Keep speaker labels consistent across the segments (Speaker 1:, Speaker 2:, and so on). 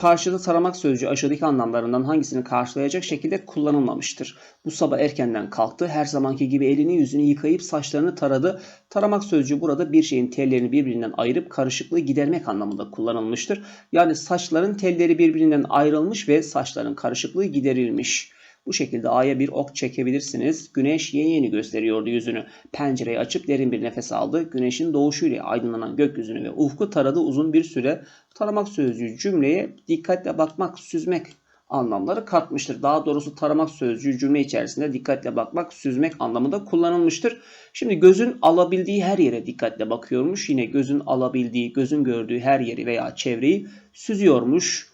Speaker 1: Karşıda taramak sözcüğü aşağıdaki anlamlarından hangisini karşılayacak şekilde kullanılmamıştır. Bu sabah erkenden kalktı. Her zamanki gibi elini yüzünü yıkayıp saçlarını taradı. Taramak sözcüğü burada bir şeyin tellerini birbirinden ayırıp karışıklığı gidermek anlamında kullanılmıştır. Yani saçların telleri birbirinden ayrılmış ve saçların karışıklığı giderilmiş. Bu şekilde A'ya bir ok çekebilirsiniz. Güneş yeni yeni gösteriyordu yüzünü. Pencereyi açıp derin bir nefes aldı. Güneşin doğuşuyla aydınlanan gökyüzünü ve ufku taradı uzun bir süre. Taramak sözcüğü cümleye dikkatle bakmak, süzmek anlamları katmıştır. Daha doğrusu taramak sözcüğü cümle içerisinde dikkatle bakmak, süzmek anlamında kullanılmıştır. Şimdi gözün alabildiği her yere dikkatle bakıyormuş. Yine gözün alabildiği, gözün gördüğü her yeri veya çevreyi süzüyormuş.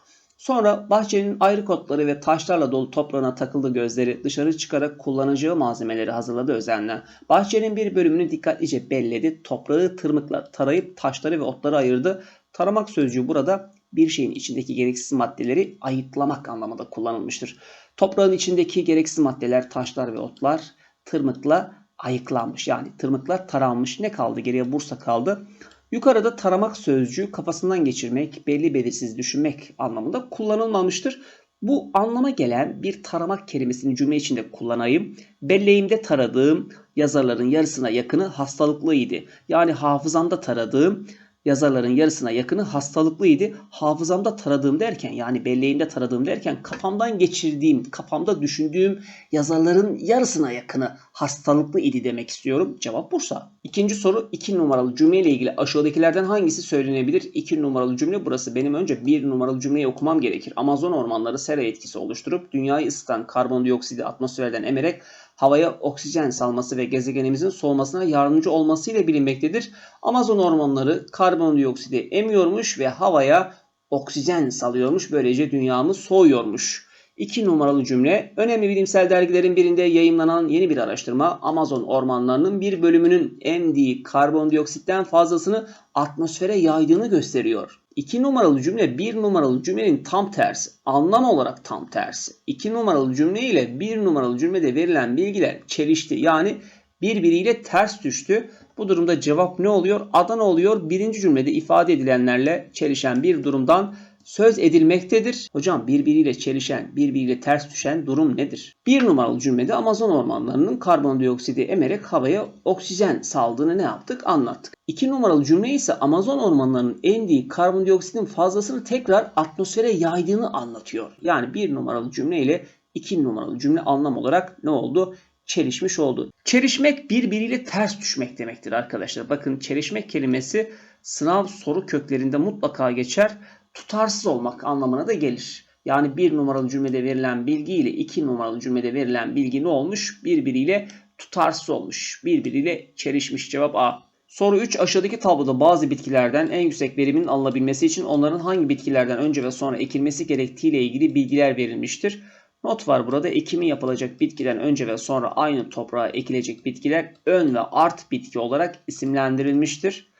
Speaker 1: Sonra bahçenin ayrı kotları ve taşlarla dolu toprağına takıldı gözleri dışarı çıkarak kullanacağı malzemeleri hazırladı özenle. Bahçenin bir bölümünü dikkatlice belledi. Toprağı tırmıkla tarayıp taşları ve otları ayırdı. Taramak sözcüğü burada bir şeyin içindeki gereksiz maddeleri ayıklamak anlamında kullanılmıştır. Toprağın içindeki gereksiz maddeler, taşlar ve otlar tırmıkla ayıklanmış. Yani tırmıklar taranmış. Ne kaldı? Geriye Bursa kaldı. Yukarıda taramak sözcüğü kafasından geçirmek, belli belirsiz düşünmek anlamında kullanılmamıştır. Bu anlama gelen bir taramak kelimesini cümle içinde kullanayım. Belleğimde taradığım yazarların yarısına yakını hastalıklıydı. Yani hafızamda taradığım yazarların yarısına yakını hastalıklıydı. Hafızamda taradığım derken yani belleğimde taradığım derken kafamdan geçirdiğim, kafamda düşündüğüm yazarların yarısına yakını hastalıklı idi demek istiyorum. Cevap Bursa. İkinci soru 2 numaralı cümle ile ilgili aşağıdakilerden hangisi söylenebilir? 2 numaralı cümle burası. Benim önce 1 numaralı cümleyi okumam gerekir. Amazon ormanları sera etkisi oluşturup dünyayı ısıtan karbondioksidi atmosferden emerek havaya oksijen salması ve gezegenimizin soğumasına yardımcı olması ile bilinmektedir. Amazon ormanları karbondioksidi emiyormuş ve havaya oksijen salıyormuş. Böylece dünyamız soğuyormuş. 2 numaralı cümle önemli bilimsel dergilerin birinde yayınlanan yeni bir araştırma Amazon ormanlarının bir bölümünün emdiği karbondioksitten fazlasını atmosfere yaydığını gösteriyor. 2 numaralı cümle 1 numaralı cümlenin tam tersi. Anlam olarak tam tersi. 2 numaralı cümle ile 1 numaralı cümlede verilen bilgiler çelişti. Yani birbiriyle ters düştü. Bu durumda cevap ne oluyor? Adana oluyor. Birinci cümlede ifade edilenlerle çelişen bir durumdan söz edilmektedir. Hocam birbiriyle çelişen, birbiriyle ters düşen durum nedir? Bir numaralı cümlede Amazon ormanlarının karbondioksidi emerek havaya oksijen saldığını ne yaptık? Anlattık. İki numaralı cümle ise Amazon ormanlarının emdiği karbondioksitin fazlasını tekrar atmosfere yaydığını anlatıyor. Yani bir numaralı cümle ile iki numaralı cümle anlam olarak ne oldu? Çelişmiş oldu. Çelişmek birbiriyle ters düşmek demektir arkadaşlar. Bakın çelişmek kelimesi sınav soru köklerinde mutlaka geçer tutarsız olmak anlamına da gelir. Yani bir numaralı cümlede verilen bilgi ile iki numaralı cümlede verilen bilgi ne olmuş? Birbiriyle tutarsız olmuş. Birbiriyle çelişmiş. Cevap A. Soru 3 aşağıdaki tabloda bazı bitkilerden en yüksek verimin alınabilmesi için onların hangi bitkilerden önce ve sonra ekilmesi gerektiği ile ilgili bilgiler verilmiştir. Not var burada ekimi yapılacak bitkiden önce ve sonra aynı toprağa ekilecek bitkiler ön ve art bitki olarak isimlendirilmiştir.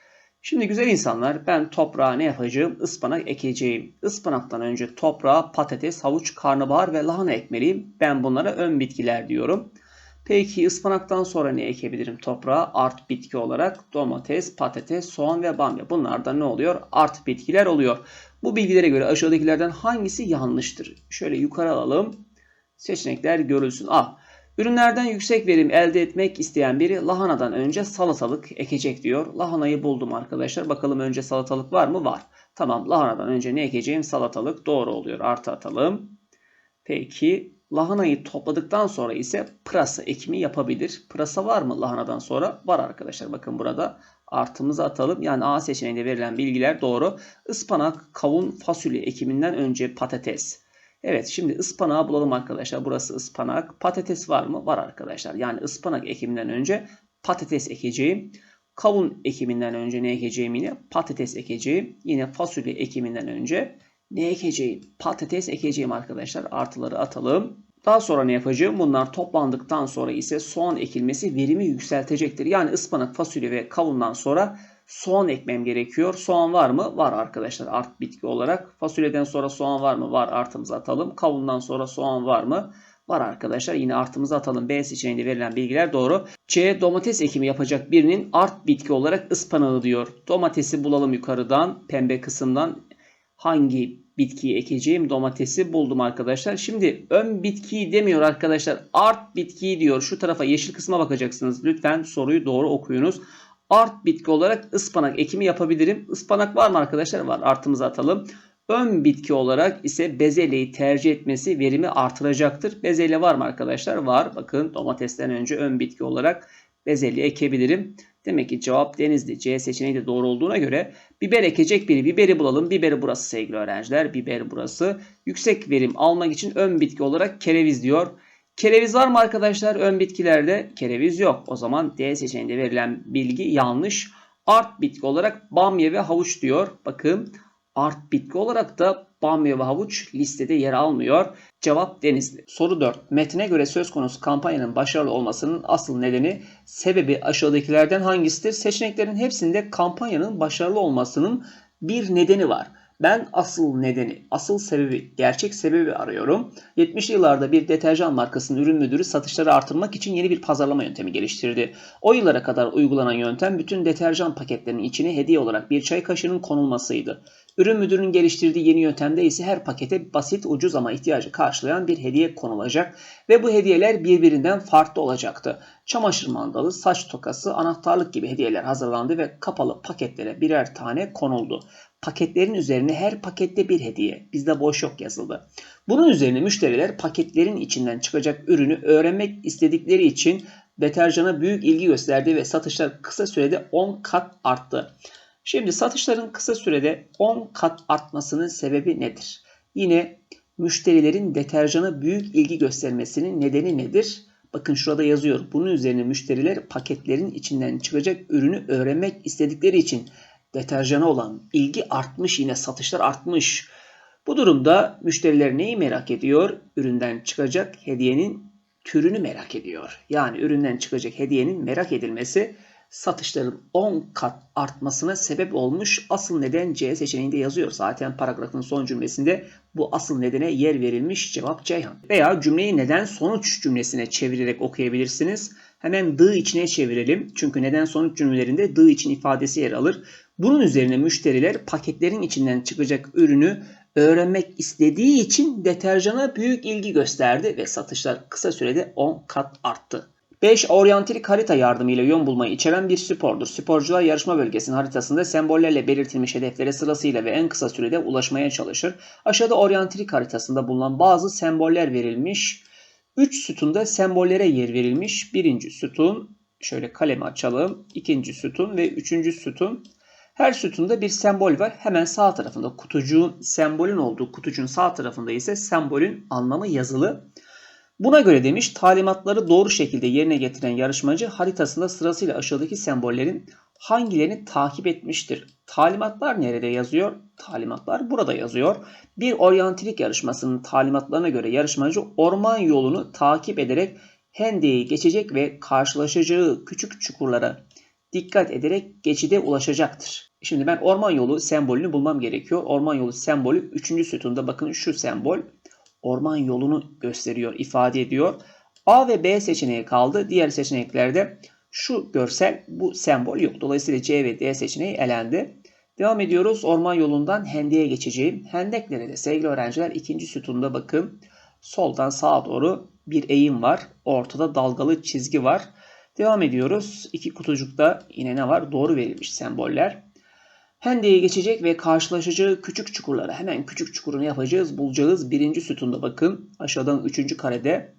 Speaker 1: Şimdi güzel insanlar ben toprağa ne yapacağım? Ispanak ekeceğim. Ispanaktan önce toprağa patates, havuç, karnabahar ve lahana ekmeliyim. Ben bunlara ön bitkiler diyorum. Peki ıspanaktan sonra ne ekebilirim toprağa? Art bitki olarak domates, patates, soğan ve bamya. Bunlar ne oluyor? Art bitkiler oluyor. Bu bilgilere göre aşağıdakilerden hangisi yanlıştır? Şöyle yukarı alalım. Seçenekler görülsün. A. Ürünlerden yüksek verim elde etmek isteyen biri lahanadan önce salatalık ekecek diyor. Lahanayı buldum arkadaşlar. Bakalım önce salatalık var mı? Var. Tamam lahanadan önce ne ekeceğim? Salatalık doğru oluyor. Artı atalım. Peki lahanayı topladıktan sonra ise pırasa ekimi yapabilir. Pırasa var mı lahanadan sonra? Var arkadaşlar. Bakın burada artımızı atalım. Yani A seçeneğinde verilen bilgiler doğru. Ispanak, kavun, fasulye ekiminden önce patates, Evet şimdi ıspanağı bulalım arkadaşlar. Burası ıspanak. Patates var mı? Var arkadaşlar. Yani ıspanak ekiminden önce patates ekeceğim. Kavun ekiminden önce ne ekeceğim yine? Patates ekeceğim. Yine fasulye ekiminden önce ne ekeceğim? Patates ekeceğim arkadaşlar. Artıları atalım. Daha sonra ne yapacağım? Bunlar toplandıktan sonra ise soğan ekilmesi verimi yükseltecektir. Yani ıspanak, fasulye ve kavundan sonra soğan ekmem gerekiyor. Soğan var mı? Var arkadaşlar art bitki olarak. Fasulyeden sonra soğan var mı? Var artımızı atalım. Kavundan sonra soğan var mı? Var arkadaşlar. Yine artımızı atalım. B seçeneğinde verilen bilgiler doğru. C domates ekimi yapacak birinin art bitki olarak ıspanağı diyor. Domatesi bulalım yukarıdan. Pembe kısımdan hangi bitkiyi ekeceğim domatesi buldum arkadaşlar. Şimdi ön bitkiyi demiyor arkadaşlar. Art bitkiyi diyor. Şu tarafa yeşil kısma bakacaksınız. Lütfen soruyu doğru okuyunuz. Art bitki olarak ıspanak ekimi yapabilirim. Ispanak var mı arkadaşlar? Var. Artımızı atalım. Ön bitki olarak ise bezelyeyi tercih etmesi verimi artıracaktır. Bezelye var mı arkadaşlar? Var. Bakın domatesten önce ön bitki olarak bezelye ekebilirim. Demek ki cevap denizli. C seçeneği de doğru olduğuna göre biber ekecek biri. Biberi bulalım. Biberi burası sevgili öğrenciler. Biber burası. Yüksek verim almak için ön bitki olarak kereviz diyor. Kereviz var mı arkadaşlar? Ön bitkilerde kereviz yok. O zaman D seçeneğinde verilen bilgi yanlış. Art bitki olarak bamya ve havuç diyor. Bakın art bitki olarak da bamya ve havuç listede yer almıyor. Cevap denizli. Soru 4. Metine göre söz konusu kampanyanın başarılı olmasının asıl nedeni sebebi aşağıdakilerden hangisidir? Seçeneklerin hepsinde kampanyanın başarılı olmasının bir nedeni var. Ben asıl nedeni, asıl sebebi, gerçek sebebi arıyorum. 70'li yıllarda bir deterjan markasının ürün müdürü satışları artırmak için yeni bir pazarlama yöntemi geliştirdi. O yıllara kadar uygulanan yöntem bütün deterjan paketlerinin içine hediye olarak bir çay kaşığının konulmasıydı. Ürün müdürünün geliştirdiği yeni yöntemde ise her pakete basit, ucuz ama ihtiyacı karşılayan bir hediye konulacak ve bu hediyeler birbirinden farklı olacaktı. Çamaşır mandalı, saç tokası, anahtarlık gibi hediyeler hazırlandı ve kapalı paketlere birer tane konuldu. Paketlerin üzerine her pakette bir hediye, bizde boş yok yazıldı. Bunun üzerine müşteriler paketlerin içinden çıkacak ürünü öğrenmek istedikleri için deterjana büyük ilgi gösterdi ve satışlar kısa sürede 10 kat arttı. Şimdi satışların kısa sürede 10 kat artmasının sebebi nedir? Yine müşterilerin deterjana büyük ilgi göstermesinin nedeni nedir? Bakın şurada yazıyor. Bunun üzerine müşteriler paketlerin içinden çıkacak ürünü öğrenmek istedikleri için deterjana olan ilgi artmış yine satışlar artmış. Bu durumda müşteriler neyi merak ediyor? Üründen çıkacak hediyenin türünü merak ediyor. Yani üründen çıkacak hediyenin merak edilmesi satışların 10 kat artmasına sebep olmuş. Asıl neden C seçeneğinde yazıyor. Zaten paragrafın son cümlesinde bu asıl nedene yer verilmiş cevap Ceyhan. Veya cümleyi neden sonuç cümlesine çevirerek okuyabilirsiniz. Hemen dı içine çevirelim. Çünkü neden sonuç cümlelerinde dı için ifadesi yer alır. Bunun üzerine müşteriler paketlerin içinden çıkacak ürünü öğrenmek istediği için deterjana büyük ilgi gösterdi ve satışlar kısa sürede 10 kat arttı. 5. Oryantilik harita yardımıyla yön bulmayı içeren bir spordur. Sporcular yarışma bölgesinin haritasında sembollerle belirtilmiş hedeflere sırasıyla ve en kısa sürede ulaşmaya çalışır. Aşağıda oryantilik haritasında bulunan bazı semboller verilmiş. 3 sütunda sembollere yer verilmiş. Birinci sütun, şöyle kalemi açalım. İkinci sütun ve üçüncü sütun. Her sütunda bir sembol var. Hemen sağ tarafında kutucuğun sembolün olduğu kutucuğun sağ tarafında ise sembolün anlamı yazılı. Buna göre demiş talimatları doğru şekilde yerine getiren yarışmacı haritasında sırasıyla aşağıdaki sembollerin hangilerini takip etmiştir? Talimatlar nerede yazıyor? Talimatlar burada yazıyor. Bir oryantilik yarışmasının talimatlarına göre yarışmacı orman yolunu takip ederek hendeyi geçecek ve karşılaşacağı küçük çukurlara dikkat ederek geçide ulaşacaktır. Şimdi ben orman yolu sembolünü bulmam gerekiyor. Orman yolu sembolü 3. sütunda bakın şu sembol orman yolunu gösteriyor, ifade ediyor. A ve B seçeneği kaldı. Diğer seçeneklerde şu görsel bu sembol yok. Dolayısıyla C ve D seçeneği elendi. Devam ediyoruz. Orman yolundan hendeye geçeceğim. Hendek nerede? Sevgili öğrenciler ikinci sütunda bakın. Soldan sağa doğru bir eğim var. Ortada dalgalı çizgi var. Devam ediyoruz. İki kutucukta yine ne var? Doğru verilmiş semboller. Hendeyi geçecek ve karşılaşacağı küçük çukurlara hemen küçük çukurunu yapacağız, bulacağız. Birinci sütunda bakın aşağıdan üçüncü karede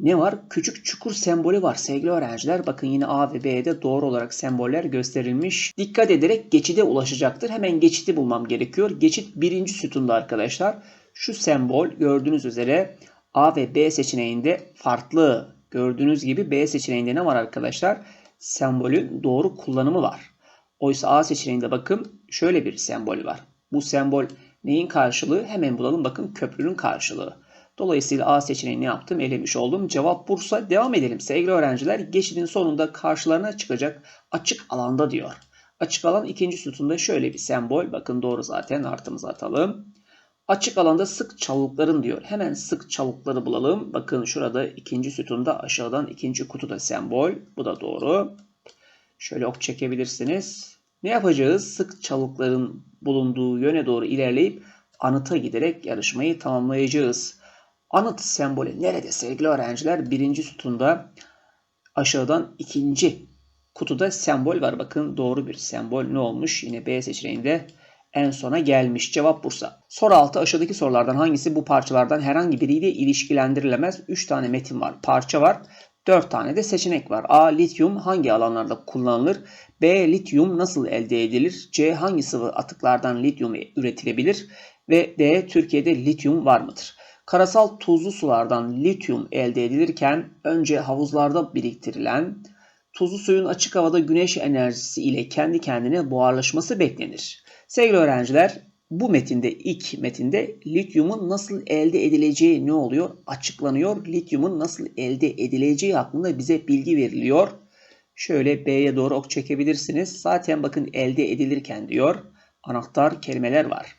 Speaker 1: ne var? Küçük çukur sembolü var sevgili öğrenciler. Bakın yine A ve B'de doğru olarak semboller gösterilmiş. Dikkat ederek geçide ulaşacaktır. Hemen geçidi bulmam gerekiyor. Geçit birinci sütunda arkadaşlar. Şu sembol gördüğünüz üzere A ve B seçeneğinde farklı. Gördüğünüz gibi B seçeneğinde ne var arkadaşlar? Sembolün doğru kullanımı var. Oysa A seçeneğinde bakın şöyle bir sembol var. Bu sembol neyin karşılığı? Hemen bulalım bakın köprünün karşılığı. Dolayısıyla A seçeneğini yaptım, elemiş oldum. Cevap Bursa. Devam edelim sevgili öğrenciler. Geçidin sonunda karşılarına çıkacak açık alanda diyor. Açık alan ikinci sütunda şöyle bir sembol. Bakın doğru zaten artımızı atalım. Açık alanda sık çalıkların diyor. Hemen sık çalıkları bulalım. Bakın şurada ikinci sütunda aşağıdan ikinci kutuda sembol. Bu da doğru. Şöyle ok çekebilirsiniz. Ne yapacağız? Sık çalıkların bulunduğu yöne doğru ilerleyip anıta giderek yarışmayı tamamlayacağız. Anıt sembolü nerede sevgili öğrenciler? Birinci sütunda aşağıdan ikinci kutuda sembol var. Bakın doğru bir sembol ne olmuş? Yine B seçeneğinde en sona gelmiş. Cevap Bursa. Soru 6 aşağıdaki sorulardan hangisi bu parçalardan herhangi biriyle ilişkilendirilemez? 3 tane metin var, parça var. 4 tane de seçenek var. A. Lityum hangi alanlarda kullanılır? B. Lityum nasıl elde edilir? C. Hangi sıvı atıklardan lityum üretilebilir? Ve D. Türkiye'de lityum var mıdır? Karasal tuzlu sulardan lityum elde edilirken önce havuzlarda biriktirilen tuzlu suyun açık havada güneş enerjisi ile kendi kendine buharlaşması beklenir. Sevgili öğrenciler, bu metinde ilk metinde lityumun nasıl elde edileceği ne oluyor? Açıklanıyor. Lityumun nasıl elde edileceği hakkında bize bilgi veriliyor. Şöyle B'ye doğru ok çekebilirsiniz. Zaten bakın elde edilirken diyor. Anahtar kelimeler var.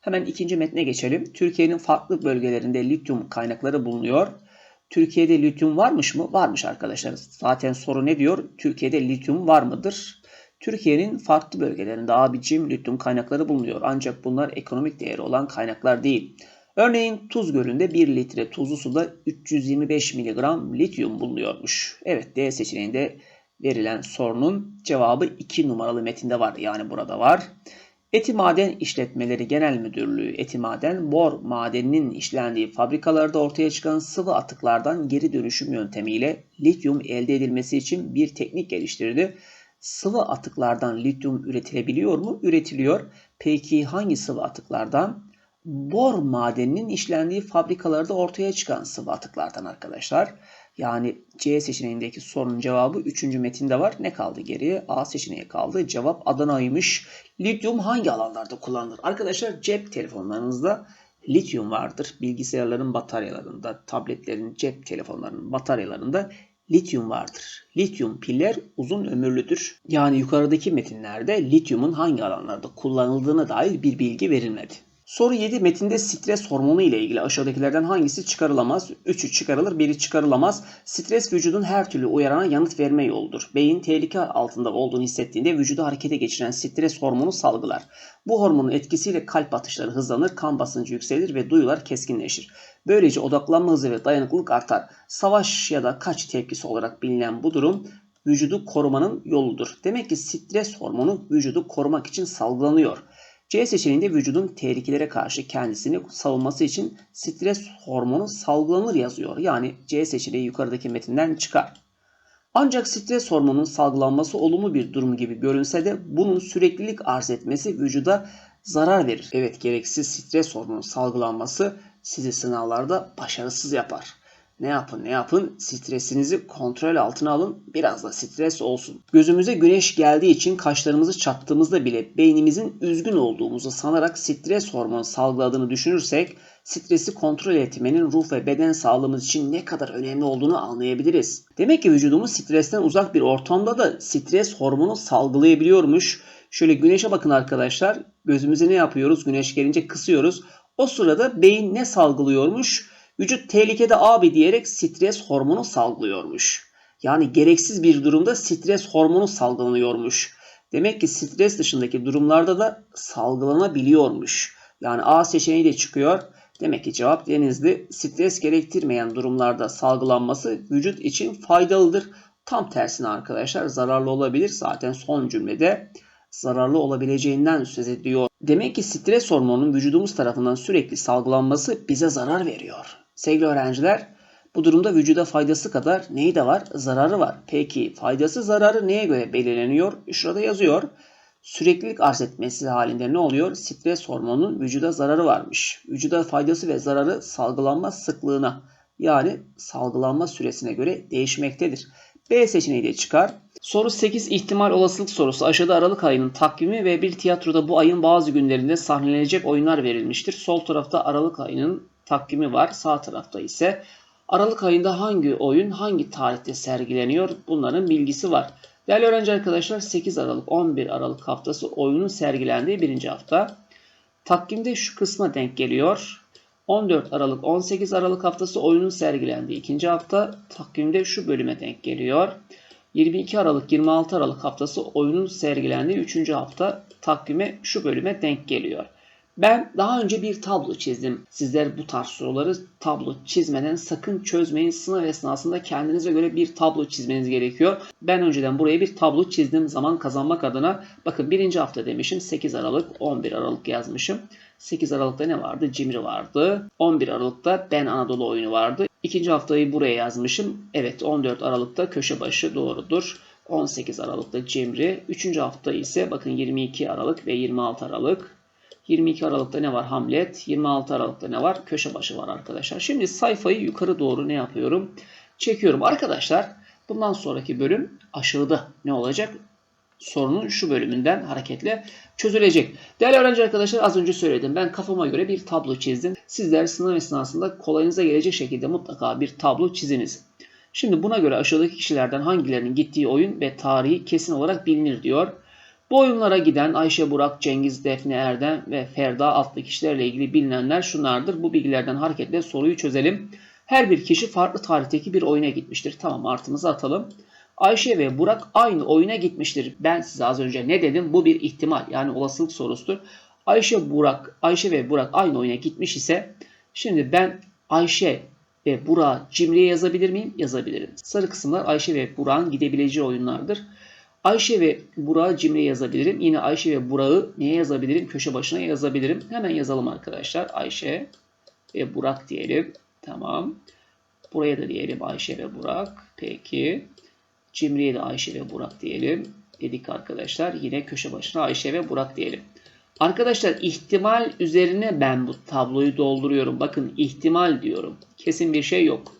Speaker 1: Hemen ikinci metne geçelim. Türkiye'nin farklı bölgelerinde lityum kaynakları bulunuyor. Türkiye'de lityum varmış mı? Varmış arkadaşlar. Zaten soru ne diyor? Türkiye'de lityum var mıdır? Türkiye'nin farklı bölgelerinde abicim lityum kaynakları bulunuyor. Ancak bunlar ekonomik değeri olan kaynaklar değil. Örneğin Tuz Gölü'nde 1 litre tuzlu suda 325 mg lityum bulunuyormuş. Evet D seçeneğinde verilen sorunun cevabı 2 numaralı metinde var. Yani burada var. Etimaden İşletmeleri Genel Müdürlüğü Etimaden bor madeninin işlendiği fabrikalarda ortaya çıkan sıvı atıklardan geri dönüşüm yöntemiyle lityum elde edilmesi için bir teknik geliştirdi. Sıvı atıklardan lityum üretilebiliyor mu? Üretiliyor. Peki hangi sıvı atıklardan? Bor madeninin işlendiği fabrikalarda ortaya çıkan sıvı atıklardan arkadaşlar. Yani C seçeneğindeki sorunun cevabı 3. metinde var. Ne kaldı geriye? A seçeneği kaldı. Cevap Adana'ymış. Lityum hangi alanlarda kullanılır? Arkadaşlar cep telefonlarınızda lityum vardır. Bilgisayarların bataryalarında, tabletlerin, cep telefonlarının bataryalarında lityum vardır. Lityum piller uzun ömürlüdür. Yani yukarıdaki metinlerde lityumun hangi alanlarda kullanıldığına dair bir bilgi verilmedi. Soru 7 metinde stres hormonu ile ilgili aşağıdakilerden hangisi çıkarılamaz? 3'ü çıkarılır, biri çıkarılamaz. Stres vücudun her türlü uyarana yanıt verme yoludur. Beyin tehlike altında olduğunu hissettiğinde vücudu harekete geçiren stres hormonu salgılar. Bu hormonun etkisiyle kalp atışları hızlanır, kan basıncı yükselir ve duyular keskinleşir. Böylece odaklanma hızı ve dayanıklılık artar. Savaş ya da kaç tepkisi olarak bilinen bu durum vücudu korumanın yoludur. Demek ki stres hormonu vücudu korumak için salgılanıyor. C seçeneğinde vücudun tehlikelere karşı kendisini savunması için stres hormonu salgılanır yazıyor. Yani C seçeneği yukarıdaki metinden çıkar. Ancak stres hormonunun salgılanması olumlu bir durum gibi görünse de bunun süreklilik arz etmesi vücuda zarar verir. Evet gereksiz stres hormonu salgılanması sizi sınavlarda başarısız yapar. Ne yapın ne yapın stresinizi kontrol altına alın biraz da stres olsun. Gözümüze güneş geldiği için kaşlarımızı çattığımızda bile beynimizin üzgün olduğumuzu sanarak stres hormonu salgıladığını düşünürsek stresi kontrol etmenin ruh ve beden sağlığımız için ne kadar önemli olduğunu anlayabiliriz. Demek ki vücudumuz stresten uzak bir ortamda da stres hormonu salgılayabiliyormuş. Şöyle güneşe bakın arkadaşlar. Gözümüze ne yapıyoruz? Güneş gelince kısıyoruz. O sırada beyin ne salgılıyormuş? Vücut tehlikede abi diyerek stres hormonu salgılıyormuş. Yani gereksiz bir durumda stres hormonu salgılanıyormuş. Demek ki stres dışındaki durumlarda da salgılanabiliyormuş. Yani A seçeneği de çıkıyor. Demek ki cevap denizli. Stres gerektirmeyen durumlarda salgılanması vücut için faydalıdır. Tam tersine arkadaşlar zararlı olabilir. Zaten son cümlede zararlı olabileceğinden söz ediyor. Demek ki stres hormonunun vücudumuz tarafından sürekli salgılanması bize zarar veriyor. Sevgili öğrenciler, bu durumda vücuda faydası kadar neyi de var? Zararı var. Peki faydası zararı neye göre belirleniyor? Şurada yazıyor. Süreklilik arz etmesi halinde ne oluyor? Stres hormonunun vücuda zararı varmış. Vücuda faydası ve zararı salgılanma sıklığına yani salgılanma süresine göre değişmektedir. B seçeneği de çıkar. Soru 8 ihtimal olasılık sorusu. Aşağıda Aralık ayının takvimi ve bir tiyatroda bu ayın bazı günlerinde sahnelenecek oyunlar verilmiştir. Sol tarafta Aralık ayının takvimi var. Sağ tarafta ise Aralık ayında hangi oyun hangi tarihte sergileniyor bunların bilgisi var. Değerli öğrenci arkadaşlar 8 Aralık 11 Aralık haftası oyunun sergilendiği birinci hafta. Takvimde şu kısma denk geliyor. 14 Aralık 18 Aralık haftası oyunun sergilendiği ikinci hafta takvimde şu bölüme denk geliyor. 22 Aralık 26 Aralık haftası oyunun sergilendiği üçüncü hafta takvime şu bölüme denk geliyor. Ben daha önce bir tablo çizdim. Sizler bu tarz soruları tablo çizmeden sakın çözmeyin. Sınav esnasında kendinize göre bir tablo çizmeniz gerekiyor. Ben önceden buraya bir tablo çizdim zaman kazanmak adına. Bakın birinci hafta demişim 8 Aralık 11 Aralık yazmışım. 8 Aralık'ta ne vardı? Cimri vardı. 11 Aralık'ta Ben Anadolu oyunu vardı. İkinci haftayı buraya yazmışım. Evet 14 Aralık'ta köşe başı doğrudur. 18 Aralık'ta Cimri. Üçüncü hafta ise bakın 22 Aralık ve 26 Aralık. 22 Aralık'ta ne var? Hamlet. 26 Aralık'ta ne var? Köşe başı var arkadaşlar. Şimdi sayfayı yukarı doğru ne yapıyorum? Çekiyorum. Arkadaşlar bundan sonraki bölüm aşağıda ne olacak? Sorunun şu bölümünden hareketle çözülecek. Değerli öğrenci arkadaşlar az önce söyledim. Ben kafama göre bir tablo çizdim. Sizler sınav esnasında kolayınıza gelecek şekilde mutlaka bir tablo çiziniz. Şimdi buna göre aşağıdaki kişilerden hangilerinin gittiği oyun ve tarihi kesin olarak bilinir diyor. Bu oyunlara giden Ayşe Burak, Cengiz, Defne Erdem ve Ferda adlı kişilerle ilgili bilinenler şunlardır. Bu bilgilerden hareketle soruyu çözelim. Her bir kişi farklı tarihteki bir oyuna gitmiştir. Tamam artımızı atalım. Ayşe ve Burak aynı oyuna gitmiştir. Ben size az önce ne dedim? Bu bir ihtimal yani olasılık sorusudur. Ayşe Burak, Ayşe ve Burak aynı oyuna gitmiş ise şimdi ben Ayşe ve Burak Cimri'ye yazabilir miyim? Yazabilirim. Sarı kısımlar Ayşe ve Burak'ın gidebileceği oyunlardır. Ayşe ve Burak'ı Cimri'ye yazabilirim. Yine Ayşe ve Burak'ı neye yazabilirim? Köşe başına yazabilirim. Hemen yazalım arkadaşlar. Ayşe ve Burak diyelim. Tamam. Buraya da diyelim Ayşe ve Burak. Peki. Cimri'ye de Ayşe ve Burak diyelim. Dedik arkadaşlar. Yine köşe başına Ayşe ve Burak diyelim. Arkadaşlar ihtimal üzerine ben bu tabloyu dolduruyorum. Bakın ihtimal diyorum. Kesin bir şey yok.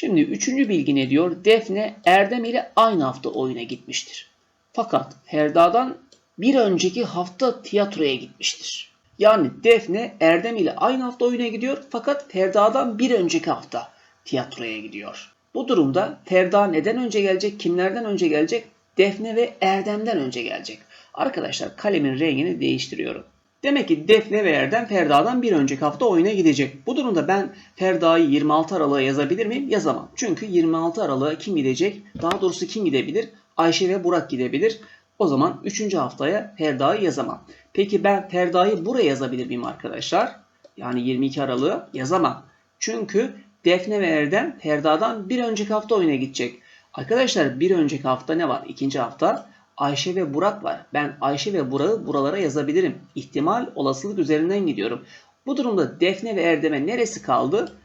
Speaker 1: Şimdi üçüncü bilgi ne diyor? Defne Erdem ile aynı hafta oyuna gitmiştir. Fakat Ferda'dan bir önceki hafta tiyatroya gitmiştir. Yani Defne Erdem ile aynı hafta oyuna gidiyor fakat Ferda'dan bir önceki hafta tiyatroya gidiyor. Bu durumda Ferda neden önce gelecek, kimlerden önce gelecek? Defne ve Erdem'den önce gelecek. Arkadaşlar kalemin rengini değiştiriyorum. Demek ki Defne ve Erdem Ferda'dan bir önceki hafta oyuna gidecek. Bu durumda ben Ferda'yı 26 Aralık'a yazabilir miyim? Yazamam. Çünkü 26 Aralık'a kim gidecek? Daha doğrusu kim gidebilir? Ayşe ve Burak gidebilir. O zaman 3. haftaya Ferda'yı yazamam. Peki ben Ferda'yı buraya yazabilir miyim arkadaşlar? Yani 22 Aralık'ı yazamam. Çünkü Defne ve Erdem Ferda'dan bir önceki hafta oyuna gidecek. Arkadaşlar bir önceki hafta ne var? İkinci hafta Ayşe ve Burak var. Ben Ayşe ve Burak'ı buralara yazabilirim. İhtimal, olasılık üzerinden gidiyorum. Bu durumda Defne ve Erdem'e neresi kaldı?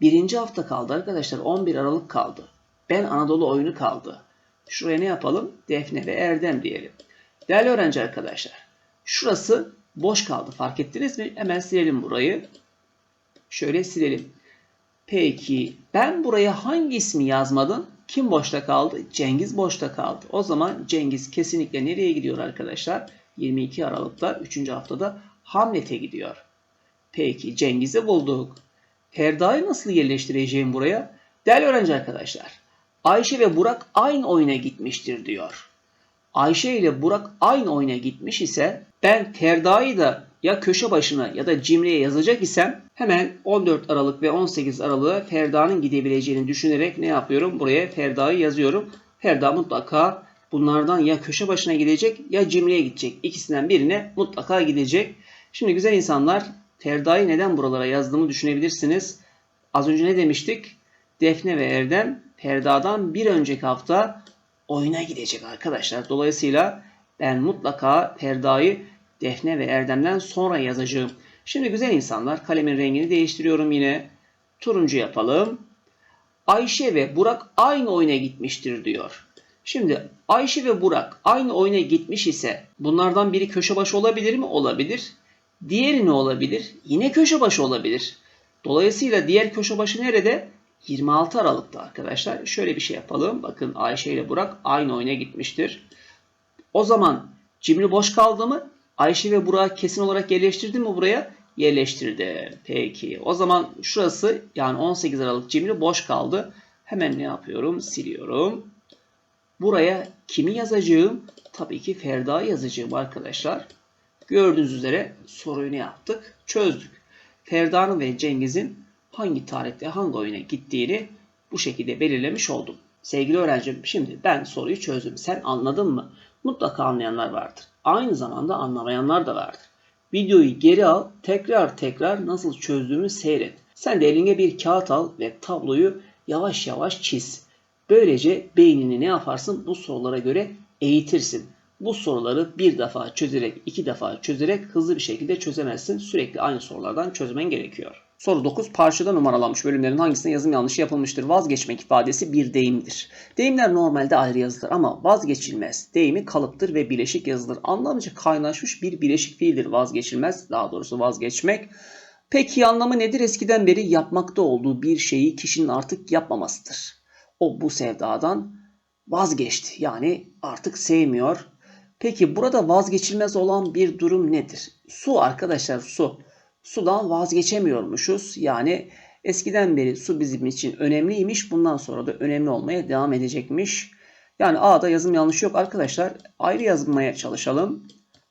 Speaker 1: Birinci hafta kaldı arkadaşlar. 11 Aralık kaldı. Ben Anadolu oyunu kaldı. Şuraya ne yapalım? Defne ve Erdem diyelim. Değerli öğrenci arkadaşlar. Şurası boş kaldı. Fark ettiniz mi? Hemen silelim burayı. Şöyle silelim. Peki ben buraya hangi ismi yazmadım? Kim boşta kaldı? Cengiz boşta kaldı. O zaman Cengiz kesinlikle nereye gidiyor arkadaşlar? 22 Aralık'ta 3. haftada Hamlet'e gidiyor. Peki Cengiz'i bulduk. Ferda'yı nasıl yerleştireceğim buraya? Değerli öğrenci arkadaşlar. Ayşe ve Burak aynı oyuna gitmiştir diyor. Ayşe ile Burak aynı oyuna gitmiş ise ben Ferda'yı da ya köşe başına ya da cimriye yazacak isem hemen 14 Aralık ve 18 Aralık'a Ferda'nın gidebileceğini düşünerek ne yapıyorum? Buraya Ferda'yı yazıyorum. Ferda mutlaka bunlardan ya köşe başına gidecek ya cimriye gidecek. İkisinden birine mutlaka gidecek. Şimdi güzel insanlar Ferda'yı neden buralara yazdığımı düşünebilirsiniz. Az önce ne demiştik? Defne ve Erdem Ferda'dan bir önceki hafta oyuna gidecek arkadaşlar. Dolayısıyla ben mutlaka Ferda'yı Defne ve Erdem'den sonra yazacağım. Şimdi güzel insanlar kalemin rengini değiştiriyorum yine. Turuncu yapalım. Ayşe ve Burak aynı oyuna gitmiştir diyor. Şimdi Ayşe ve Burak aynı oyuna gitmiş ise bunlardan biri köşe başı olabilir mi? Olabilir. Diğeri ne olabilir? Yine köşe başı olabilir. Dolayısıyla diğer köşe başı nerede? 26 Aralık'ta arkadaşlar. Şöyle bir şey yapalım. Bakın Ayşe ile Burak aynı oyuna gitmiştir. O zaman cimri boş kaldı mı? Ayşe ve Burak kesin olarak yerleştirdi mi buraya? Yerleştirdi. Peki. O zaman şurası yani 18 Aralık cimri boş kaldı. Hemen ne yapıyorum? Siliyorum. Buraya kimi yazacağım? Tabii ki Ferda yazacağım arkadaşlar. Gördüğünüz üzere soruyu ne yaptık? Çözdük. Ferda'nın ve Cengiz'in hangi tarihte hangi oyuna gittiğini bu şekilde belirlemiş oldum. Sevgili öğrencim şimdi ben soruyu çözdüm. Sen anladın mı? Mutlaka anlayanlar vardır. Aynı zamanda anlamayanlar da vardır. Videoyu geri al, tekrar tekrar nasıl çözdüğümü seyret. Sen de eline bir kağıt al ve tabloyu yavaş yavaş çiz. Böylece beynini ne yaparsın? Bu sorulara göre eğitirsin. Bu soruları bir defa çözerek, iki defa çözerek hızlı bir şekilde çözemezsin. Sürekli aynı sorulardan çözmen gerekiyor. Soru 9 parçada numaralanmış bölümlerin hangisinde yazım yanlışı yapılmıştır? Vazgeçmek ifadesi bir deyimdir. Deyimler normalde ayrı yazılır ama vazgeçilmez. Deyimi kalıptır ve bileşik yazılır. Anlamıca kaynaşmış bir bileşik fiildir vazgeçilmez. Daha doğrusu vazgeçmek. Peki anlamı nedir? Eskiden beri yapmakta olduğu bir şeyi kişinin artık yapmamasıdır. O bu sevdadan vazgeçti. Yani artık sevmiyor. Peki burada vazgeçilmez olan bir durum nedir? Su arkadaşlar su. Sudan vazgeçemiyormuşuz. Yani eskiden beri su bizim için önemliymiş. Bundan sonra da önemli olmaya devam edecekmiş. Yani A'da yazım yanlış yok arkadaşlar. Ayrı yazmaya çalışalım.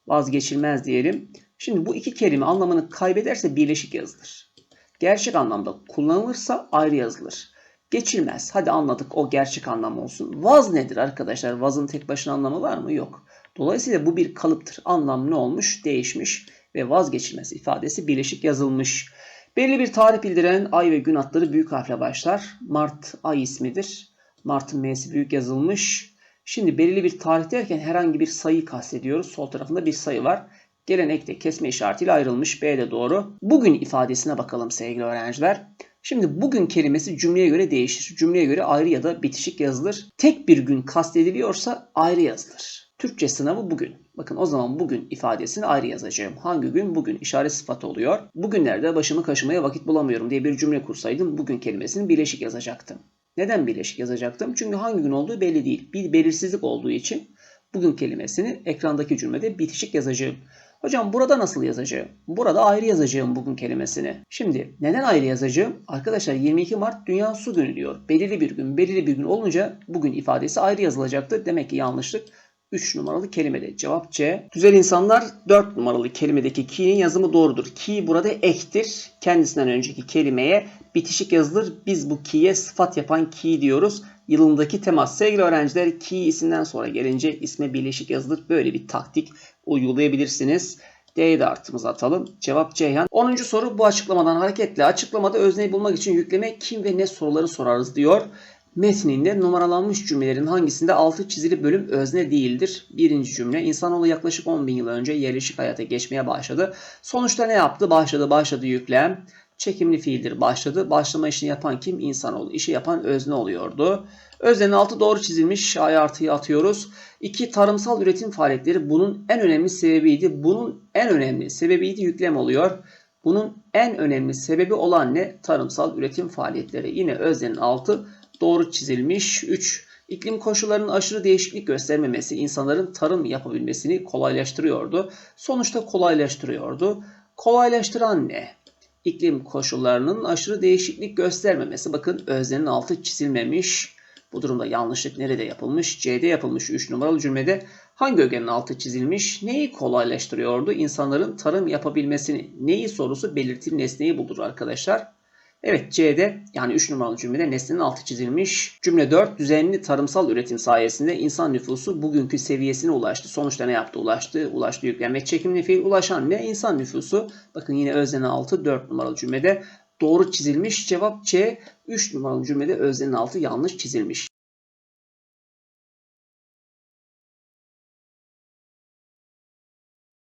Speaker 1: Vazgeçilmez diyelim. Şimdi bu iki kelime anlamını kaybederse birleşik yazılır. Gerçek anlamda kullanılırsa ayrı yazılır. Geçilmez. Hadi anladık o gerçek anlam olsun. Vaz nedir arkadaşlar? Vazın tek başına anlamı var mı? Yok. Dolayısıyla bu bir kalıptır. Anlam ne olmuş? Değişmiş ve vazgeçilmez ifadesi birleşik yazılmış. Belli bir tarih bildiren ay ve gün adları büyük harfle başlar. Mart ay ismidir. Mart'ın M'si büyük yazılmış. Şimdi belirli bir tarih derken herhangi bir sayı kastediyoruz. Sol tarafında bir sayı var. Gelen ekte kesme işaretiyle ayrılmış. B doğru. Bugün ifadesine bakalım sevgili öğrenciler. Şimdi bugün kelimesi cümleye göre değişir. Cümleye göre ayrı ya da bitişik yazılır. Tek bir gün kastediliyorsa ayrı yazılır. Türkçe sınavı bugün. Bakın o zaman bugün ifadesini ayrı yazacağım. Hangi gün? Bugün işaret sıfatı oluyor. Bugünlerde başımı kaşımaya vakit bulamıyorum diye bir cümle kursaydım bugün kelimesini birleşik yazacaktım. Neden birleşik yazacaktım? Çünkü hangi gün olduğu belli değil. Bir belirsizlik olduğu için bugün kelimesini ekrandaki cümlede bitişik yazacağım. Hocam burada nasıl yazacağım? Burada ayrı yazacağım bugün kelimesini. Şimdi neden ayrı yazacağım? Arkadaşlar 22 Mart Dünya Su Günü diyor. Belirli bir gün, belirli bir gün olunca bugün ifadesi ayrı yazılacaktı. Demek ki yanlışlık 3 numaralı kelimede. Cevap C. Güzel insanlar 4 numaralı kelimedeki ki'nin yazımı doğrudur. Ki burada ektir. Kendisinden önceki kelimeye bitişik yazılır. Biz bu ki'ye sıfat yapan ki diyoruz. Yılındaki temas. Sevgili öğrenciler ki isimden sonra gelince isme birleşik yazılır. Böyle bir taktik uygulayabilirsiniz. D'ye de artımızı atalım. Cevap Ceyhan. 10. soru bu açıklamadan hareketle açıklamada özneyi bulmak için yükleme kim ve ne soruları sorarız diyor. Metninde numaralanmış cümlelerin hangisinde altı çizili bölüm özne değildir? Birinci cümle insanoğlu yaklaşık 10 bin yıl önce yerleşik hayata geçmeye başladı. Sonuçta ne yaptı? Başladı başladı yüklem. Çekimli fiildir başladı. Başlama işini yapan kim? İnsanoğlu. İşi yapan özne oluyordu. Öznenin altı doğru çizilmiş. Ay artıyı atıyoruz. İki tarımsal üretim faaliyetleri bunun en önemli sebebiydi. Bunun en önemli sebebiydi yüklem oluyor. Bunun en önemli sebebi olan ne? Tarımsal üretim faaliyetleri. Yine öznenin altı doğru çizilmiş. 3. İklim koşullarının aşırı değişiklik göstermemesi insanların tarım yapabilmesini kolaylaştırıyordu. Sonuçta kolaylaştırıyordu. Kolaylaştıran ne? İklim koşullarının aşırı değişiklik göstermemesi. Bakın öznenin altı çizilmemiş. Bu durumda yanlışlık nerede yapılmış? C'de yapılmış 3 numaralı cümlede. Hangi ögenin altı çizilmiş? Neyi kolaylaştırıyordu? İnsanların tarım yapabilmesini. Neyi sorusu belirtili nesneyi bulur arkadaşlar. Evet C'de yani 3 numaralı cümlede nesnenin altı çizilmiş. Cümle 4 düzenli tarımsal üretim sayesinde insan nüfusu bugünkü seviyesine ulaştı. Sonuçta ne yaptı? Ulaştı. Ulaştı yüklenmek çekimli fiil. Ulaşan ne? İnsan nüfusu. Bakın yine öznenin altı 4 numaralı cümlede doğru çizilmiş. Cevap C. 3 numaralı cümlede öznenin altı yanlış çizilmiş.